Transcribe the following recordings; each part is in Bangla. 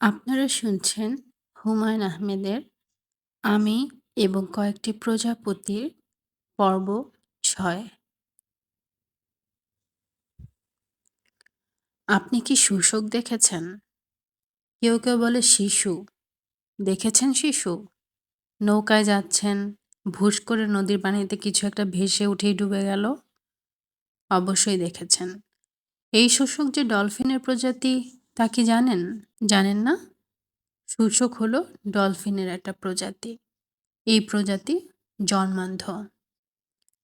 আপনারা শুনছেন হুমায়ূন আহমেদের 'আমি এবং কয়েকটি প্রজাপতির' পর্ব ছয় আপনি কি শুশুক দেখেছেন? কেউ, কেউ বলে শিশু। দেখেছেন শিশু? নৌকায় যাচ্ছেন, ভুস করে নদীর পানিতে কিছু একটা ভেসে উঠেই ডুবে গেল? অবশ্যই দেখেছেন। এই শোষক যে ডলফিনের প্রজাতি তা কি জানেন? জানেন না? শুশুক হলো ডলফিনের একটা প্রজাতি। এই প্রজাতি জন্মান্ধ।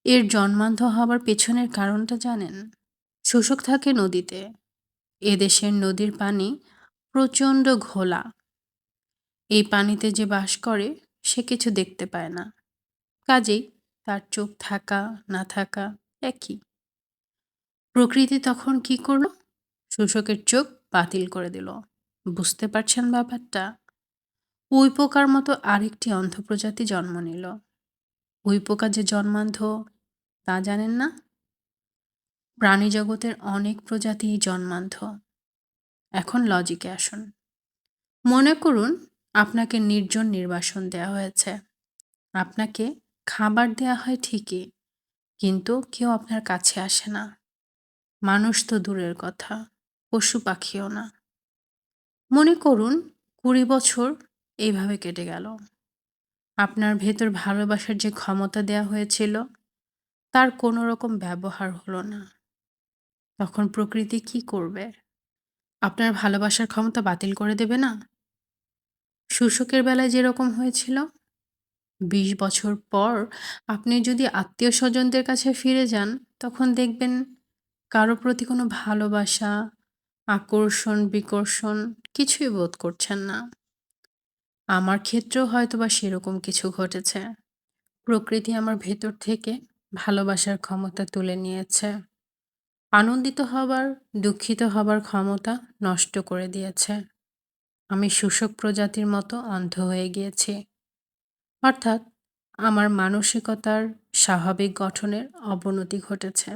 এর জন্মান্ধ হবার পেছনের কারণটা জানেন? শোষক থাকে নদীতে। এদেশের নদীর পানি প্রচণ্ড ঘোলা। এই পানিতে যে বাস করে, সে কিছু দেখতে পায় না। কাজেই তার চোখ থাকা, না থাকা একই। প্রকৃতি তখন কি করল? শোষকের চোখ বাতিল করে দিল। বুঝতে পারছেন ব্যাপারটা? উইপোকার মতো আরেকটি অন্ধ প্রজাতি জন্ম নিল। উইপোকা যে জন্মান্ধ তা জানেন না? প্রাণী জগতের অনেক প্রজাতিই জন্মান্ধ। এখন লজিকে আসুন। মনে করুন আপনাকে নির্জন নির্বাসন দেওয়া হয়েছে। আপনাকে খাবার দেয়া হয় ঠিকই, কিন্তু কেউ আপনার কাছে আসে না। মানুষ তো দূরের কথা, পশু পাখিও না। মনে করুন কুড়ি বছর এইভাবে কেটে গেল। আপনার ভেতর ভালোবাসার যে ক্ষমতা দেয়া হয়েছিল তার কোনো রকম ব্যবহার হলো না। তখন প্রকৃতি কি করবে? আপনার ভালোবাসার ক্ষমতা বাতিল করে দেবে না? শুশুকের বেলায় যেরকম হয়েছিল? বিশ বছর পর আপনি যদি আত্মীয় স্বজনদের কাছে ফিরে যান তখন দেখবেন কারও প্রতি কোনো ভালোবাসা, আকর্ষণ, বিকর্ষণ কিছুই বোধ করছেন না। আমার ক্ষেত্রেও হয়তোবা সেরকম কিছু ঘটেছে। প্রকৃতি আমার ভেতর থেকে ভালোবাসার ক্ষমতা তুলে নিয়েছে। আনন্দিত হবার, দুঃখিত হবার ক্ষমতা নষ্ট করে দিয়েছে। আমি শোষক প্রজাতির মতো অন্ধ হয়ে গিয়েছি। অর্থাৎ আমার মানসিকতার স্বাভাবিক গঠনের অবনতি ঘটেছে।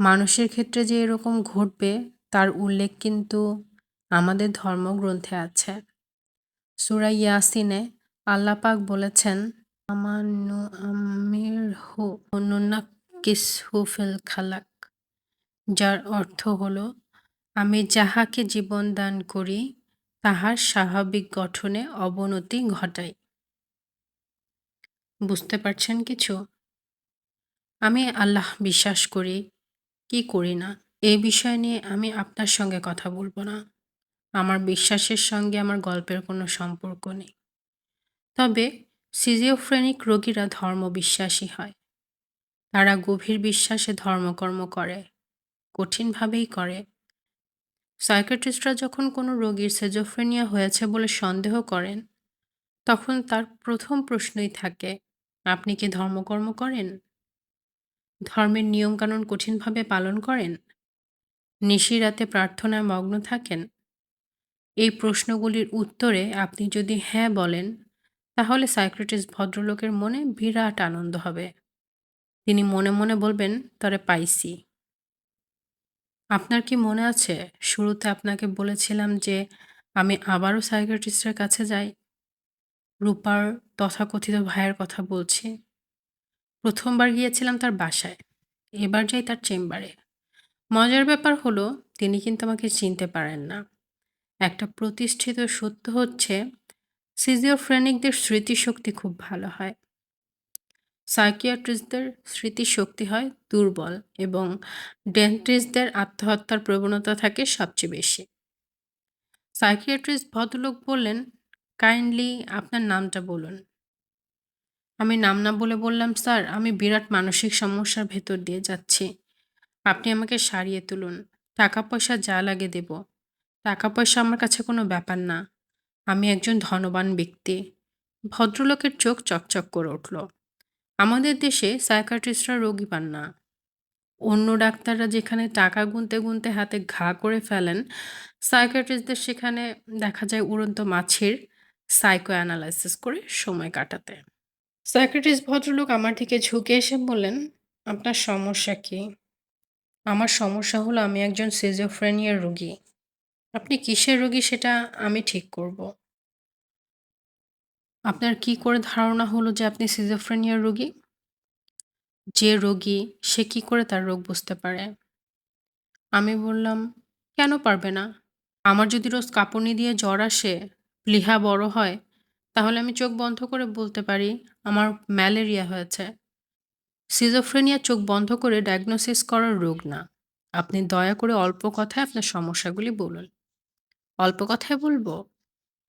মানুষের ক্ষেত্রে যে এরকম ঘটবে তার উল্লেখ কিন্তু আমাদের ধর্মগ্রন্থে আছে। সূরা ইয়াসিনে আল্লাহ পাক বলেছেন, আমানু আমিরহু নুনাক্কিসহু ফিল খালাক যার অর্থ হলো আমি যাহাকে জীবন দান করি তাহার স্বাভাবিক গঠনে অবনতি ঘটাই। বুঝতে পারছেন কিছু? আমি আল্লাহ বিশ্বাস করি কি করি না এই বিষয় নিয়ে আমি আপনার সঙ্গে কথা বলব না। আমার বিশ্বাসের সঙ্গে আমার গল্পের কোনো সম্পর্ক নেই। তবে সিজিওফ্রেনিক রোগীরা ধর্মবিশ্বাসী হয়। তারা গভীর বিশ্বাসে ধর্মকর্ম করে। কঠিনভাবেই করে। সাইকিয়াট্রিস্টরা যখন কোনো রোগীর সেজোফ্রেনিয়া হয়েছে বলে সন্দেহ করেন, তখন তার প্রথম প্রশ্নই থাকে, আপনি কি ধর্মকর্ম করেন? ধর্মের নিয়মকানুন কঠিনভাবে পালন করেন? নিশিরাতে প্রার্থনায় মগ্ন থাকেন? এই প্রশ্নগুলির উত্তরে আপনি যদি হ্যাঁ বলেন, তাহলে সাইকিয়াট্রিস্ট ভদ্রলোকের মনে বিরাট আনন্দ হবে। তিনি মনে, মনে বলবেন, তরে পাইছি। আপনার কি মনে আছে শুরুতে আপনাকে বলেছিলাম যে আমি আবারও সাইকিয়াট্রিস্টের কাছে যাই? রূপার তথাকথিত ভাইয়ের কথা বলছি। প্রথমবার গিয়েছিলাম তার বাসায়। এবার যাই তার চেম্বারে। মজার ব্যাপার হলো তিনি কিন্তু আমাকে চিনতে পারেন না। একটা প্রতিষ্ঠিত সত্য হচ্ছে সিজিওফ্রেনিকদের স্মৃতিশক্তি খুব ভালো হয়। সাইকিয়াট্রিস্টদের স্মৃতিশক্তি হয় দুর্বল এবং ডেন্টিস্টদের আত্মহত্যার প্রবণতা থাকে সবচেয়ে বেশি। সাইকিয়াট্রিস্ট ভদ্রলোক বললেন, কাইন্ডলি আপনার নামটা বলুন। আমি নাম না বলে বললাম, স্যার আমি বিরাট মানসিক সমস্যার ভেতর দিয়ে যাচ্ছি। আপনি আমাকে সারিয়ে তুলুন। টাকা পয়সা যা লাগে দেব। টাকা পয়সা আমার কাছে কোনো ব্যাপার না। আমি একজন ধনবান ব্যক্তি। ভদ্রলোকের চোখ চকচক করে উঠল। আমাদের দেশে সাইকিয়াট্রিস্টরা রোগী পান না। অন্য ডাক্তাররা যেখানে টাকা গুনতে, গুনতে হাতে ঘা করে ফেলেন, সাইকিয়াট্রিস্টদের সেখানে দেখা যায় উড়ন্ত মাছের সাইকো অ্যানালাইসিস করে সময় কাটাতে। সাইকিয়াট্রিস্ট ভদ্রলোক আমার দিকে ঝুঁকে এসে বললেন, আপনার সমস্যা কি? আমার সমস্যা হলো আমি একজন সিজোফ্রেনিয়ার রোগী। আপনি কিসের রোগী সেটা আমি ঠিক করব। আপনার কি করে ধারণা হলো যে আপনি সিজোফ্রেনিয়ার রোগী? যে রোগী সে কি করে তার রোগ বুঝতে পারে? আমি বললাম, "কেন পারবে না? আমার যদি রোজ কাঁপুনি দিয়ে জ্বর আসে, প্লীহা বড় হয়, তাহলে আমি চোখ বন্ধ করে বলতে পারি আমার ম্যালেরিয়া হয়েছে। সিজোফ্রেনিয়া চোখ বন্ধ করে ডায়াগনোসিস করার রোগ না। আপনি দয়া করে অল্প কথায় আপনার সমস্যাগুলি বলুন।" অল্প কথায় বলব?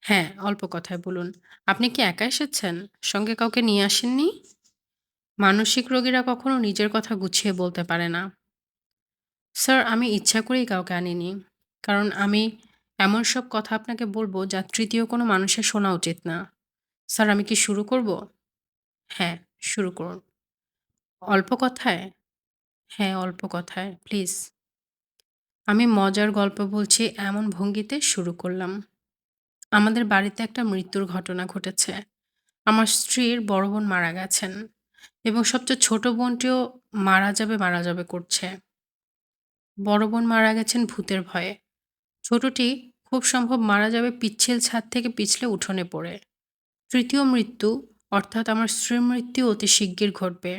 হ্যাঁ, অল্প কথায় বলুন। আপনি কি একা এসেছেন? সঙ্গে কাউকে নিয়ে আসেননি? মানসিক রোগীরা কখনো নিজের কথা গুছিয়ে বলতে পারে না। স্যার, আমি ইচ্ছা করেই কাউকে আনিনি। কারণ আমি এমন সব কথা আপনাকে বলব যা তৃতীয় কোনো মানুষের শোনা উচিত না। স্যার, আমি কি শুরু করব? হ্যাঁ, শুরু করুন। অল্প কথায়? হ্যাঁ, অল্প কথায়, প্লিজ। আমি মজার গল্প বলছি এমন ভঙ্গিতে শুরু করলাম। আমাদের বাড়িতে একটা মৃত্যুর ঘটনা ঘটেছে। আমার স্ত্রীর বড় বোন মারা গেছেন এবং সবচেয়ে ছোট বোনটিও মারা যাবে, মারা যাবে করছে। বড় বোন মারা গেছেন ভূতের ভয়ে। ছোটটি খুব সম্ভব মারা যাবে পিচ্ছিল ছাদ থেকে পিছলে উঠোনে পড়ে। তৃতীয় মৃত্যু অর্থাৎ আমার স্ত্রীর মৃত্যু অতি শিগগির ঘটবে।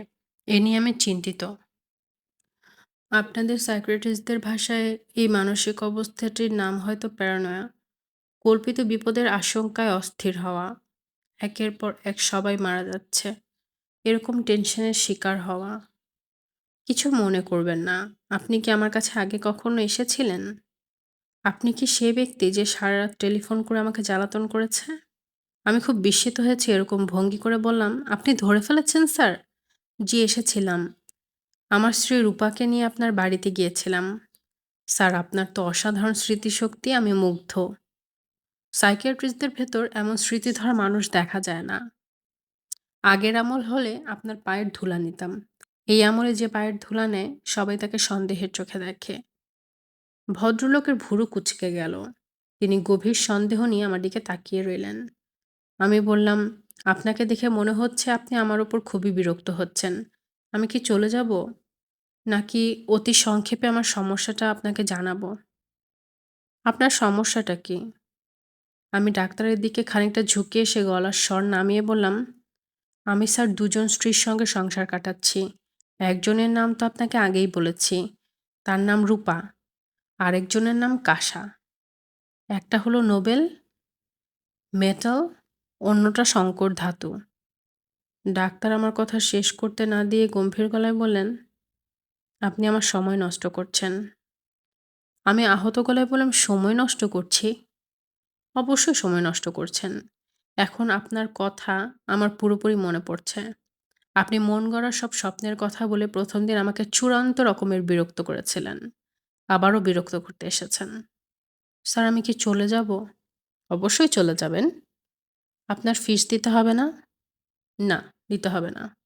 এ নিয়ে আমি চিন্তিত। আপনাদের সাইকিয়াট্রিস্টদের ভাষায় এই মানসিক অবস্থাটির নাম হয়তো প্যারানয়া। কল্পিত বিপদের আশঙ্কায় অস্থির হওয়া। একের পর এক সবাই মারা যাচ্ছে। এরকম টেনশনের শিকার হওয়া। কিছু মনে করবেন না। আপনি কি আমার কাছে আগে কখনো এসেছিলেন? আপনি কি সে ব্যক্তি যে সারা রাত টেলিফোন করে আমাকে জ্বালাতন করেছে? আমি খুব বিস্মিত হয়েছি এরকম ভঙ্গি করে বললাম, "আপনি ধরে ফেলেছেন স্যার?" "জি, এসেছিলাম। আমার স্ত্রী রূপাকে নিয়ে আপনার বাড়িতে গিয়েছিলাম।" "স্যার, আপনার তো অসাধারণ স্মৃতিশক্তি, আমি মুগ্ধ। সাইকিয়াট্রিস্টদের ভেতর এমন স্মৃতিধর মানুষ দেখা যায় না। আগের আমল হলে আপনার পায়ের ধুলা নিতাম। এই আমলে যে পায়ের ধুলা নেয়, সবাই তাকে সন্দেহের চোখে দেখে।" ভদ্রলোকের ভুরু কুচকে গেল। তিনি গভীর সন্দেহ নিয়ে আমার দিকে তাকিয়ে রইলেন। আমি বললাম, "আপনাকে দেখে মনে হচ্ছে আপনি আমার ওপর খুবই বিরক্ত হচ্ছেন। আমি কি চলে যাব? নাকি অতি সংক্ষেপে আমার সমস্যাটা আপনাকে জানাব?" "আপনার সমস্যাটা কী?" আমি ডাক্তারের দিকে খানিকটা ঝুঁকে এসে গলার স্বর নামিয়ে বললাম, "আমি স্যার দুজন স্ত্রীর সঙ্গে সংসার কাটাচ্ছি। একজনের নাম তো আপনাকে আগেই বলেছি। তার নাম রূপা। আরেকজনের নাম কাসা। একটা হলো নোবেল মেটাল, অন্যটা শঙ্কর ধাতু।" ডাক্তার আমার কথা শেষ করতে না দিয়ে গম্ভীর গলায় বললেন, "আপনি আমার সময় নষ্ট করছেন।" আমি আহত গলায় বললাম, "সময় নষ্ট করছি?" "অবশ্যই সময় নষ্ট করছেন। এখন আপনার কথা আমার পুরোপুরি মনে পড়ছে। আপনি মন গড়া সব স্বপ্নের কথা বলে প্রথম দিন আমাকে চূড়ান্ত রকমের বিরক্ত করেছিলেন। আবারও বিরক্ত করতে এসেছেন। স্যার, আমি কি চলে যাব?" "অবশ্যই চলে যাবেন। আপনার ফিস দিতে হবে না?" "না, দিতে হবে না।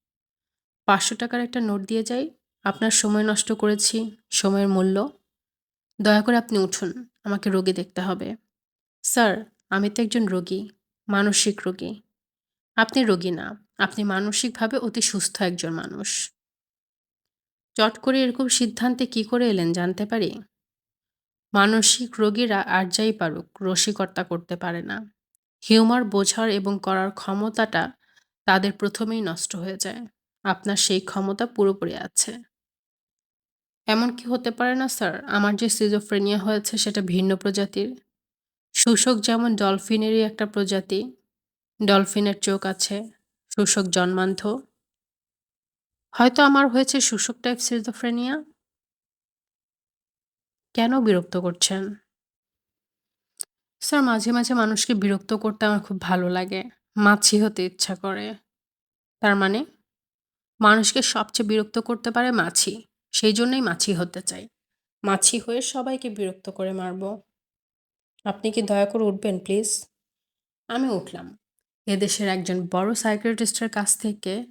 পাঁচশো টাকার একটা নোট দিয়ে যাই। আপনার সময় নষ্ট করেছি, সময়ের মূল্য। দয়া করে আপনি উঠুন। আমাকে রোগী দেখতে হবে।" "স্যার, আমি তো একজন রোগী, মানসিক রোগী। আপনি রোগী না, আপনি মানসিকভাবে অতি সুস্থ একজন মানুষ।" চট করে এরকম সিদ্ধান্তে কী করে এলেন জানতে পারি? মানসিক রোগীরা আর যাই পারুক, রসিকতা করতে পারে না। হিউমার বোঝার এবং করার ক্ষমতাটা তাদের প্রথমেই নষ্ট হয়ে যায়। আপনার সেই ক্ষমতা পুরোপুরি আছে। এমন কি হতে পারে না স্যার, আমার যে সিজোফ্রেনিয়া হয়েছে সেটা ভিন্ন প্রজাতির? শোষক যেমন ডলফিনেরই একটা প্রজাতি। ডলফিনের চোখ আছে, শোষক জন্মান্ধ। হয়তো আমার হয়েছে শোষক টাইপ সিজোফ্রেনিয়া। কেন বিরক্ত করছেন? স্যার, মাঝে, মাঝে মানুষকে বিরক্ত করতে আমার খুব ভালো লাগে। মাছি হতে ইচ্ছা করে। তার মানে? মানুষকে সবচেয়ে বিরক্ত করতে পারে মাছি। সেই জন্যই মাছি হতে চাই। মাছি হয়ে সবাইকে বিরক্ত করে মারব। আপনি কি দয়া করে উঠবেন প্লিজ? আমি উঠলাম। এদেশের একজন বড় সাইকিয়াট্রিস্টের কাছ থেকে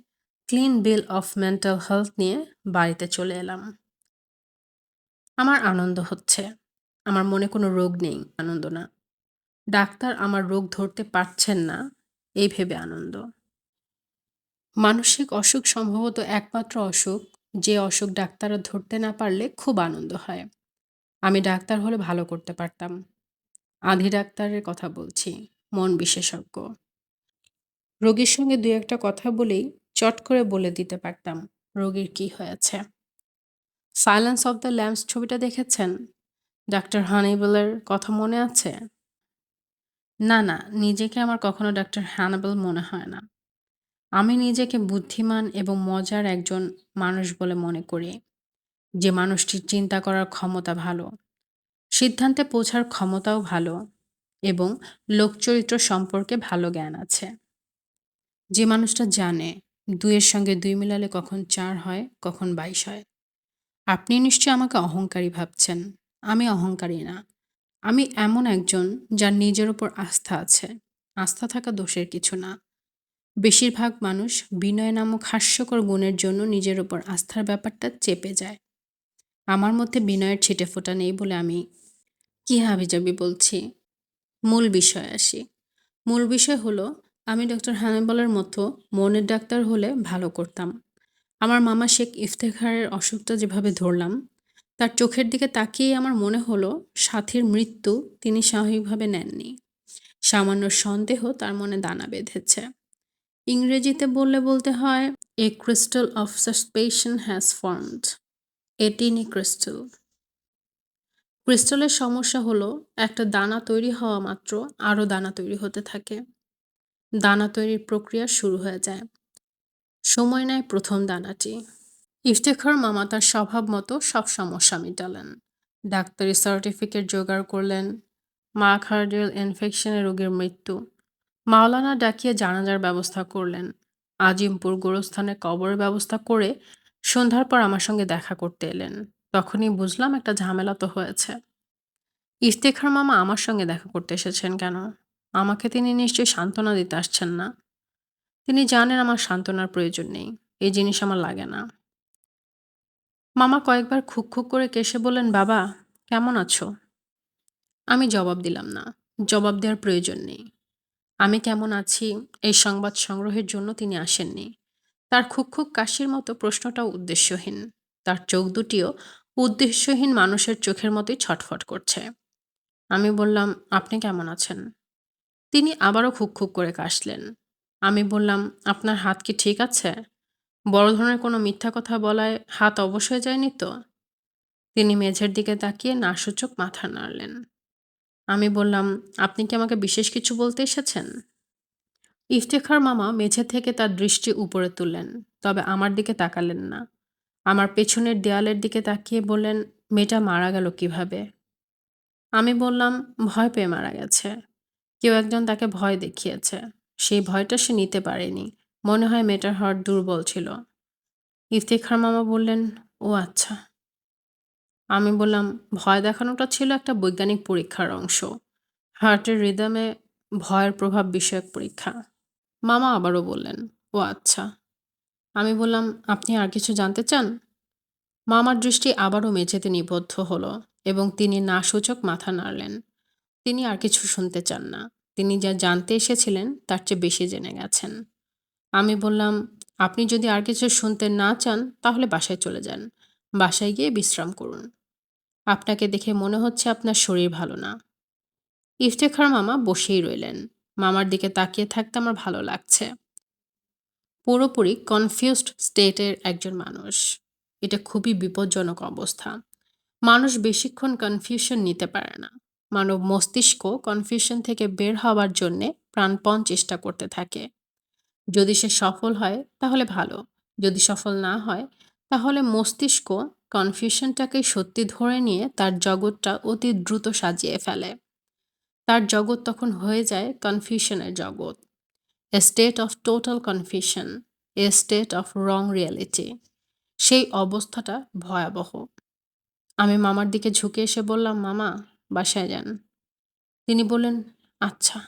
clean bill of mental health নিয়ে বাড়িতে চলে এলাম। আমার আনন্দ হচ্ছে। আমার মনে কোনো রোগ নেই, আনন্দ না। ডাক্তার আমার রোগ ধরতে পারছেন না, এই ভেবে আনন্দ। মানসিক অসুখ সম্ভবত একমাত্র অসুখ, যে অসুখ ডাক্তাররা ধরতে না পারলে খুব আনন্দ হয়। আমি ডাক্তার হলে ভালো করতে পারতাম। আধি ডাক্তারের কথা বলছি মন বিশেষজ্ঞ রোগীর সঙ্গে দুই একটা কথা বলেই চট করে বলে দিতে পারতাম রোগীর কি হয়েছে সাইলেন্স অফ দ্য ল্যাম্পস ছবিটা দেখেছেন ডাক্তার হানিবেলের কথা মনে আছে না না, নিজেকে আমার কখনো ডাক্তার হ্যানাবেল মনে হয় না। আমি নিজেকে বুদ্ধিমান এবং মজার একজন মানুষ বলে মনে করি। যে মানুষটির চিন্তা করার ক্ষমতা ভালো, সিদ্ধান্তে পৌঁছার ক্ষমতাও ভালো এবং লোকচরিত্র সম্পর্কে ভালো জ্ঞান আছে। যে মানুষটা জানে, দুইয়ের সঙ্গে দুই মিলালে কখন চার হয়, কখন বাইশ হয়। আপনি নিশ্চয়ই আমাকে অহংকারী ভাবছেন। আমি অহংকারী না। আমি এমন একজন যার নিজের উপর আস্থা আছে। আস্থা থাকা দোষের কিছু না। বেশিরভাগ মানুষ বিনয় নামক হাস্যকর গুণের জন্য নিজের উপর আস্থার ব্যাপারটা চেপে যায়। আমার মধ্যে বিনয়ের ছিটে ফোটা নেই বলে আমি কি হাবিজাবি বলছি? মূল বিষয় আসি। মূল বিষয় হলো, আমি ডক্টর হ্যানেবলের মতো মনের ডাক্তার হলে ভালো করতাম। আমার মামা শেখ ইফতেখারের অসুখটা যেভাবে ধরলাম তার চোখের দিকে তাকিয়েই আমার মনে হলো সাথীর মৃত্যু তিনি স্বাভাবিকভাবে নেননি। সামান্য সন্দেহ তার মনে দানা বেঁধেছে। ইংরেজিতে বললে বলতে হয় a crystal of suspicion has formed a tiny crystal. ক্রিস্টালের সমস্যা হলো, একটা দানা তৈরি হওয়া মাত্র আরও দানা তৈরি হতে থাকে। দানা তৈরির প্রক্রিয়া শুরু হয়ে যায়। সময় নেয় প্রথম দানাটি। ইফতেখার মামা তার স্বভাব মতো সব সমস্যা মিটালেন। ডাক্তারি সার্টিফিকেট জোগাড় করলেন। মা মাখার্ডিয়াল ইনফেকশনে রোগীর মৃত্যু। মাওলানা ডাকিয়ে জানাজার ব্যবস্থা করলেন। আজিমপুর গোরস্থানে কবরের ব্যবস্থা করে সন্ধ্যার পর আমার সঙ্গে দেখা করতে এলেন। তখনই বুঝলাম একটা ঝামেলা তো হয়েছে। ইফতেখার মামা আমার সঙ্গে দেখা করতে এসেছেন কেন? আমাকে তিনি নিশ্চয়ই সান্ত্বনা দিতে আসছেন না। তিনি জানেন আমার সান্ত্বনার প্রয়োজন নেই। এই জিনিস আমার লাগে না। মামা কয়েকবার খুক খুক করে কেসে বললেন, বাবা, কেমন আছো? আমি জবাব দিলাম না। জবাব দেওয়ার প্রয়োজন নেই। আমি কেমন আছি এই সংবাদ সংগ্রহের জন্য তিনি আসেননি। তার খুক খুক কাশির মতো প্রশ্নটাও উদ্দেশ্যহীন। তার চোখ দুটিও উদ্দেশ্যহীন মানুষের চোখের মতোই ছটফট করছে। আমি বললাম, আপনি কেমন আছেন? তিনি আবারও খুক খুক করে কাশলেন। আমি বললাম, আপনার হাত কি ঠিক আছে? বড় ধরনের কোনো মিথ্যা কথা বলায় হাত অবশ্যই যায়নি তো? তিনি মেঝের দিকে তাকিয়ে নাসূচক মাথা নাড়লেন। আমি বললাম, আপনি কি আমাকে বিশেষ কিছু বলতে এসেছেন? ইফতেখার মামা মেঝে থেকে তার দৃষ্টি উপরে তুললেন, তবে আমার দিকে তাকালেন না। আমার পেছনের দেয়ালের দিকে তাকিয়ে বললেন, মেয়েটা মারা গেল কীভাবে? আমি বললাম, ভয় পেয়ে মারা গেছে। কেউ একজন তাকে ভয় দেখিয়েছে। সেই ভয়টা সে নিতে পারেনি। মনে হয় মেয়েটার হার্ট দুর্বল ছিল। ইফতেখার মামা বললেন, ও আচ্ছা। আমি বললাম, ভয় দেখানোটা ছিল একটা বৈজ্ঞানিক পরীক্ষার অংশ। হার্টের রিদমে ভয়ের প্রভাব বিষয়ক পরীক্ষা। মামা আবারও বললেন, ও আচ্ছা। আমি বললাম, আপনি আর কিছু জানতে চান? মামার দৃষ্টি আবারও মেঝেতে নিবদ্ধ হলো এবং তিনি না সূচক মাথা নাড়লেন। তিনি আর কিছু শুনতে চান না। তিনি যা জানতে এসেছিলেন, তার চেয়ে বেশি জেনে গেছেন। আমি বললাম, আপনি যদি আর কিছু শুনতে না চান, তাহলে বাসায় চলে যান। বাসায় গিয়ে বিশ্রাম করুন। আপনাকে দেখে মনে হচ্ছে আপনার শরীর ভালো না। ইফতেখার মামা বসেই রইলেন। মামার দিকে তাকিয়ে থাকতে আমার ভালো লাগছে। পুরোপুরি কনফিউজড স্টেটের একজন মানুষ। এটা খুবই বিপজ্জনক অবস্থা। মানুষ বেশিক্ষণ কনফিউশন নিতে পারে না। মানব মস্তিষ্ক কনফিউশন থেকে বের হওয়ার জন্যে প্রাণপণ চেষ্টা করতে থাকে। যদি সে সফল হয়, তাহলে ভালো। যদি সফল না হয়, তাহলে মস্তিষ্ক কনফিউশনটাকে সত্যি ধরে নিয়ে তার জগৎটা অতি দ্রুত সাজিয়ে ফেলে। তার জগৎ তখন হয়ে যায় কনফিউশনের জগৎ। A state of total confusion a state of wrong reality সেই অবস্থাটা ভয়াবহ। আমি মামার দিকে ঝুঁকে এসে বললাম, মামা, বাসায় যান। তিনি বললেন আচ্ছা।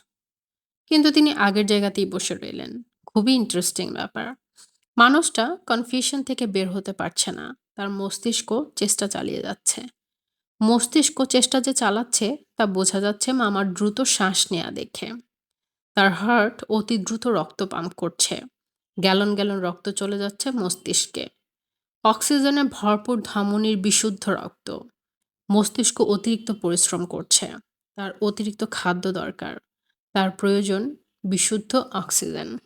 কিন্তু তিনি আগের জায়গাতেই বসে রইলেন। খুবই ইন্টারেস্টিং ব্যাপার। মানুষটা কনফিউশন থেকে বের হতে পারছে না। তার মস্তিষ্ক চেষ্টা চালিয়ে যাচ্ছে। মস্তিষ্ক চেষ্টা যে চালাচ্ছে, তা বোঝা যাচ্ছে মামার দ্রুত শ্বাস নেওয়া দেখে। তার হার্ট অতি দ্রুত রক্ত পাম্প করছে। গ্যালন গ্যালন রক্ত চলে যাচ্ছে মস্তিষ্কে। অক্সিজেনে ভরপুর ধমনির বিশুদ্ধ রক্ত। মস্তিষ্ক অতিরিক্ত পরিশ্রম করছে। তার অতিরিক্ত খাদ্য দরকার। তার প্রয়োজন বিশুদ্ধ অক্সিজেন।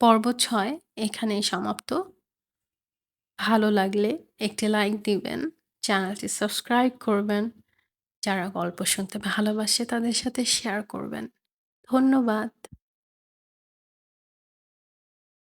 পর্ব ছয় এখানেই সমাপ্ত। ভালো লাগলে একটি লাইক দিবেন, চ্যানেলটি সাবস্ক্রাইব করবেন, যারা গল্প শুনতে ভালোবাসে তাদের সাথে শেয়ার করবেন। ধন্যবাদ।